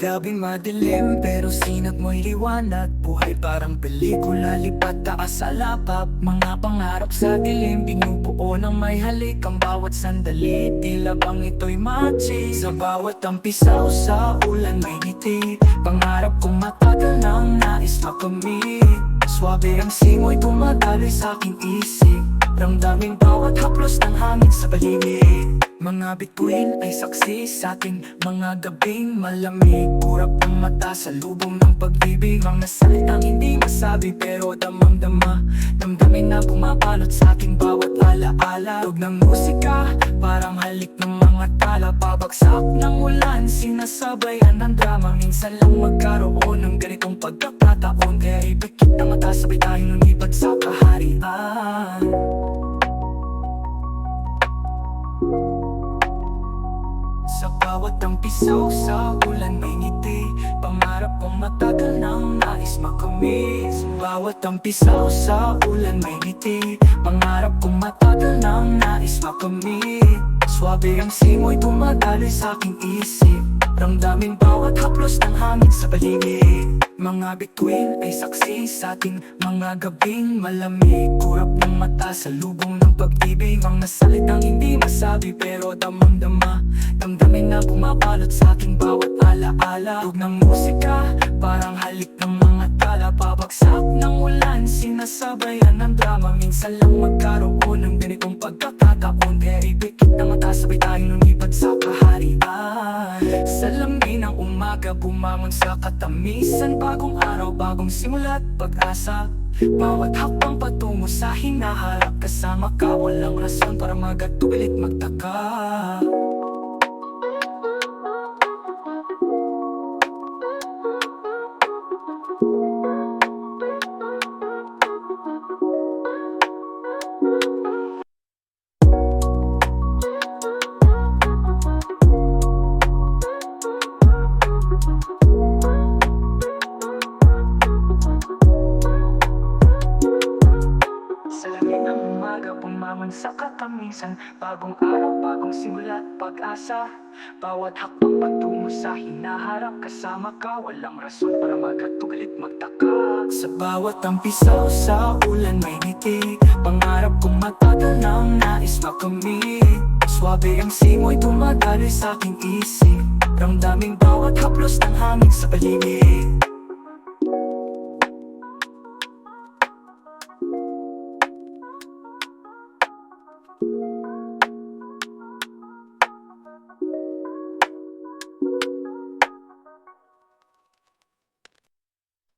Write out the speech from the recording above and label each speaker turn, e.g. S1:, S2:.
S1: Gabi madilim pero sinag mo'y liwanag. Buhay parang pelikula, lipat taas sa lapap Mga pangarap sa dilim, binubuo ng may halik. Ang bawat sandali, tila bang ito'y machi Sa bawat tampisaw sa ulan may ngiti. Pangarap kong matagal nang nais makamit Swabe ang singo'y tumataloy sa aking isip. Ramdaming bawat haplos ng hangin sa paligid. Mga bituin ay saksi sa ating mga gabing malamig. Kurap ang mata sa lubong ng pag-ibig. Mga salitang hindi masabi pero damang-dama. Damdamin na pumapalot sa aking bawat alaala. Tug ng musika, parang halik ng mga tala. Pabagsak ng ulan, sinasabayan ng drama. Minsan lang magkaroon ng ganitong pagkakataon. Kaya ipikit ang mata, sabay tayong lumipad sa kaharian Bawat tampisaw sa ulan may ngiti. Pangarap kong matagal nang nais makamit bawat tampisaw sa ulan may ngiti. Pangarap kong matagal nang nais makamit Swabe ang simoy tumataloy sa aking isip. Ramdamin bawat haplos ng hangin sa paligid. Mga bituin ay saksi sa ating mga gabing malamig. Kurap ng mata sa lubong ng pag-ibig Mga salitang hindi masabi pero damang-dama Pumapalot sa aking bawat alaala. Tug ng musika, parang halik ng mga tala. Pabagsak ng ulan, sinasabayan ng drama. Minsan lang magkaroon ng ganitong pagkakataon. Kaya ibigit ng mata, sabay tayong lumipad sa kaharian. Sa lamig ng umaga, bumangon sa katamisan. Bagong araw, bagong simula't pag-asa. Bawat hakbang patungo sa hinaharap. Kasama ka, walang rason para magatubilit magtaka umaga, pumangon sa katamisan. Bagong araw, bagong simula pag-asa. Bawat hakbang patungo sa hinaharap. Kasama ka, walang rason para magatugalit magtaka. Sa bawat tampisaw sa ulan may ngiti. Pangarap kong matagal nang nais makamit Swabe ang simoy tumataloy sa aking isip. Ramdaming bawat haplos ng hangin sa paligid